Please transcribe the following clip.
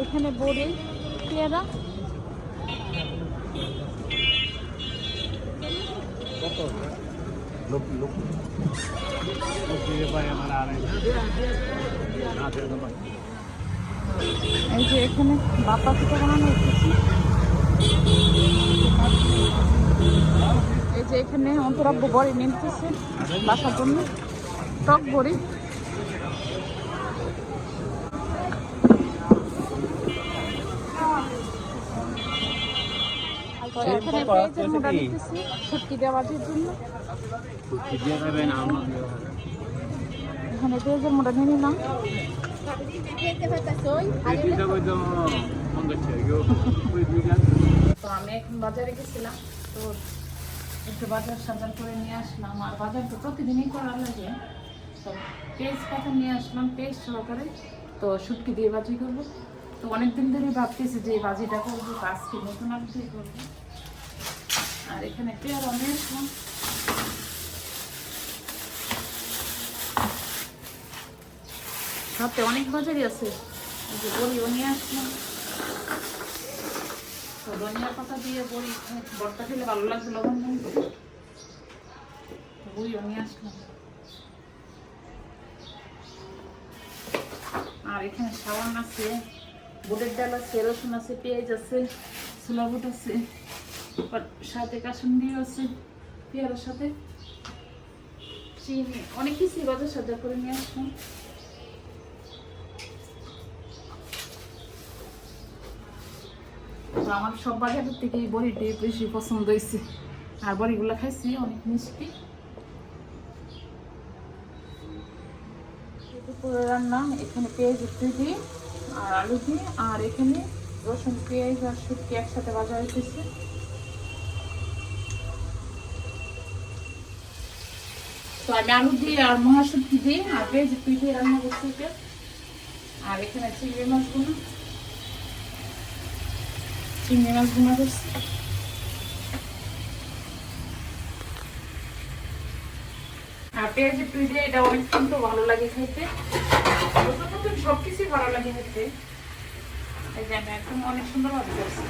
এখানে বড়ি পেয়ারা। এই যে এখানে বাপা পিঠা বানানো হচ্ছে। এই যে এখানে অন্তরাব্য বড়ি নিতেছে বাসার জন্য। টক বড়ি। তো এখানে পেঁয়াজের মোটা নিতেছি শুটকি দেওয়ার জন্য। দিয়ে দেবেন আমার এখানে পেঁয়াজের মোটা নিয়ে নিলাম। তো যাচ্ছে কেউ ওই দুই গান তো আমি এখন বাজারে গেছিলাম তো একটু বাজার সাজার করে নিয়ে আসলাম। আর বাজার তো প্রতিদিনই করা লাগে। তো পেস্ট পাতা নিয়ে আসলাম পেস্ট সহকারে। তো শুটকি দিয়ে বাজি করব। তো অনেকদিন ধরে ভাবতেছি যে বাজিটা করব আজকে নতুন দিয়ে করব। আর এখানে পেয়ারা নিয়ে আসলাম সাথে অনেক বাজারই আছে। যে বড়িও নিয়ে আসলাম। তো ধনিয়া পাতা দিয়ে বড়ি, বড়টা খেলে ভালো লাগবে লবণ মন বড়িও নিয়ে আসলাম। আর এখানে সাবান আছে, বুটের ডাল আছে, রসুন আছে, পেঁয়াজ আছে ছোলা বুট আছে। সাথে কাসুন্দি আছে, পেয়ারার সাথে। চিনি অনেক কিছুই বাজার সাজা করে নিয়ে আসলাম। আমার সব বাজারের থেকে এই বড়িটি বেশি পছন্দ হয়েছে। আর বড়িগুলো খাইছি, অনেক মিষ্টি। রান্না, এখানে পেঁয়াজ একটু দিই, আর আলু দিই, আর এখানে রসুন, পেঁয়াজ আর শুটকি একসাথে ভাজা হইতেছে। তো আমি আলু দিই আর মহাশুটকি দিই আর একটু দিয়ে রান্না করছি। আর এখানে চিংড়ি মাছগুলো চিংড়ি মাছ ভুনা করছি। আর পেঁয়াজ একটু দিয়ে এটা অনেক কিন্তু ভালো লাগে খেতে। নতুন নতুন ভালো লাগে খেতে। এই যে আমি একদম অনেক সুন্দর ভাবে করছি।